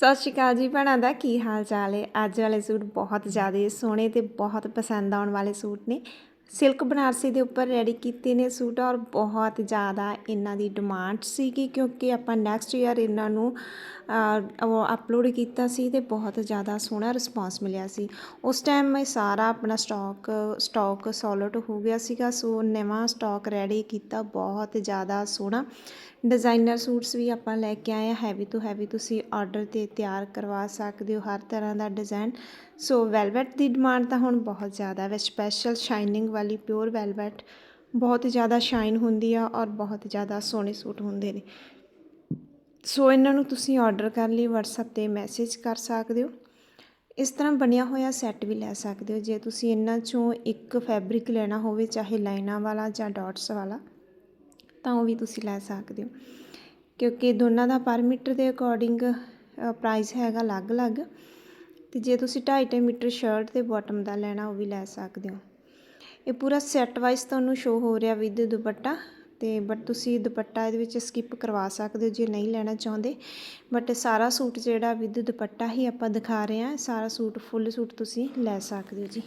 ਸਤਿ ਸ਼੍ਰੀ ਅਕਾਲ ਜੀ ਭੈਣਾਂ ਦਾ, ਕੀ ਹਾਲ ਚਾਲ ਹੈ? ਅੱਜ ਵਾਲੇ ਸੂਟ ਬਹੁਤ ਜ਼ਿਆਦਾ ਸੋਹਣੇ ਤੇ ਬਹੁਤ ਪਸੰਦ ਆਉਣ ਵਾਲੇ ਸੂਟ ਨੇ। ਸਿਲਕ ਬਨਾਰਸੀ ਦੇ ਉੱਪਰ ਰੈਡੀ ਕੀਤੇ ਨੇ ਸੂਟ ਔਰ ਬਹੁਤ ਜ਼ਿਆਦਾ ਇਹਨਾਂ ਦੀ ਡਿਮਾਂਡ ਸੀਗੀ ਕਿਉਂਕਿ ਆਪਾਂ ਨੈਕਸਟ ਈਅਰ ਇਹਨਾਂ ਨੂੰ ਅਪਲੋਡ ਕੀਤਾ ਸੀ ਅਤੇ ਬਹੁਤ ਜ਼ਿਆਦਾ ਸੋਹਣਾ ਰਿਸਪਾਂਸ ਮਿਲਿਆ ਸੀ। ਉਸ ਟਾਈਮ ਮੈਂ ਸਾਰਾ ਆਪਣਾ ਸਟਾਕ ਸਟਾਕ ਸੋਲਟ ਹੋ ਗਿਆ ਸੀਗਾ ਸੋ ਨਵਾਂ ਸਟਾਕ ਰੈਡੀ ਕੀਤਾ, ਬਹੁਤ ਜ਼ਿਆਦਾ ਸੋਹਣਾ। ਡਿਜ਼ਾਈਨਰ ਸੂਟਸ ਵੀ ਆਪਾਂ ਲੈ ਕੇ ਆਏ ਆ ਹੈਵੀ ਤੋਂ ਹੈਵੀ ਤੁਸੀਂ ਆਰਡਰ ਤੇ ਤਿਆਰ ਕਰਵਾ ਸਕਦੇ ਹੋ ਹਰ ਤਰ੍ਹਾਂ ਦਾ ਡਿਜ਼ਾਈਨ ਸੋ ਵੈਲਵਟ ਦੀ ਡਿਮਾਂਡ ਤਾਂ ਹੁਣ ਬਹੁਤ ਜ਼ਿਆਦਾ ਹੈ ਸਪੈਸ਼ਲ ਸ਼ਾਈਨਿੰਗ ਵਾਲੀ ਪਿਓਰ ਵੈਲਵਟ ਬਹੁਤ ਜ਼ਿਆਦਾ ਸ਼ਾਈਨ ਹੁੰਦੀ ਆ ਔਰ ਬਹੁਤ ਜ਼ਿਆਦਾ ਸੋਹਣੇ ਸੂਟ ਹੁੰਦੇ ਨੇ। ਸੋ ਇਹਨਾਂ ਨੂੰ ਤੁਸੀਂ ਆਰਡਰ ਕਰਨ ਲਈ WhatsApp ਤੇ ਮੈਸੇਜ ਕਰ ਸਕਦੇ ਹੋ। ਇਸ ਤਰ੍ਹਾਂ ਬਣਿਆ ਹੋਇਆ ਸੈੱਟ ਵੀ ਲੈ ਸਕਦੇ ਹੋ। ਜੇ ਤੁਸੀਂ ਇਹਨਾਂ ਚੋਂ ਇੱਕ ਫੈਬਰਿਕ ਲੈਣਾ ਹੋਵੇ, ਚਾਹੇ ਲਾਈਨਾਂ ਵਾਲਾ ਜਾਂ ਡਾਟਸ ਵਾਲਾ, ਤਾਂ ਉਹ ਵੀ ਤੁਸੀਂ ਲੈ ਸਕਦੇ ਹੋ। ਕਿਉਂਕਿ ਦੋਨਾਂ ਦਾ ਪਰ ਮੀਟਰ ਦੇ ਅਕੋਰਡਿੰਗ ਪ੍ਰਾਈਸ ਹੈਗਾ ਅਲੱਗ-ਅਲੱਗ। ਤੇ ਜੇ ਤੁਸੀਂ 2.5 ਮੀਟਰ ਸ਼ਰਟ ਤੇ ਬਾਟਮ ਦਾ ਲੈਣਾ, ਉਹ ਵੀ ਲੈ ਸਕਦੇ ਹੋ। ਇਹ ਪੂਰਾ ਸੈੱਟ ਵਾਈਜ਼ ਤੁਹਾਨੂੰ ਸ਼ੋ ਹੋ ਰਿਹਾ ਵਿਦ ਦੁਪੱਟਾ। ਤੇ ਬਟ ਤੁਸੀਂ ਦੁਪੱਟਾ ਇਹਦੇ ਵਿੱਚ ਸਕਿਪ ਕਰਵਾ ਸਕਦੇ ਹੋ ਜੇ ਨਹੀਂ ਲੈਣਾ ਚਾਹੁੰਦੇ। ਬਟ ਸਾਰਾ ਸੂਟ ਜਿਹੜਾ ਵਿਦ ਦੁਪੱਟਾ ਹੀ ਆਪਾਂ ਦਿਖਾ ਰਹੇ ਹਾਂ, ਸਾਰਾ ਸੂਟ ਫੁੱਲ ਸੂਟ ਤੁਸੀਂ ਲੈ ਸਕਦੇ ਹੋ ਜੀ।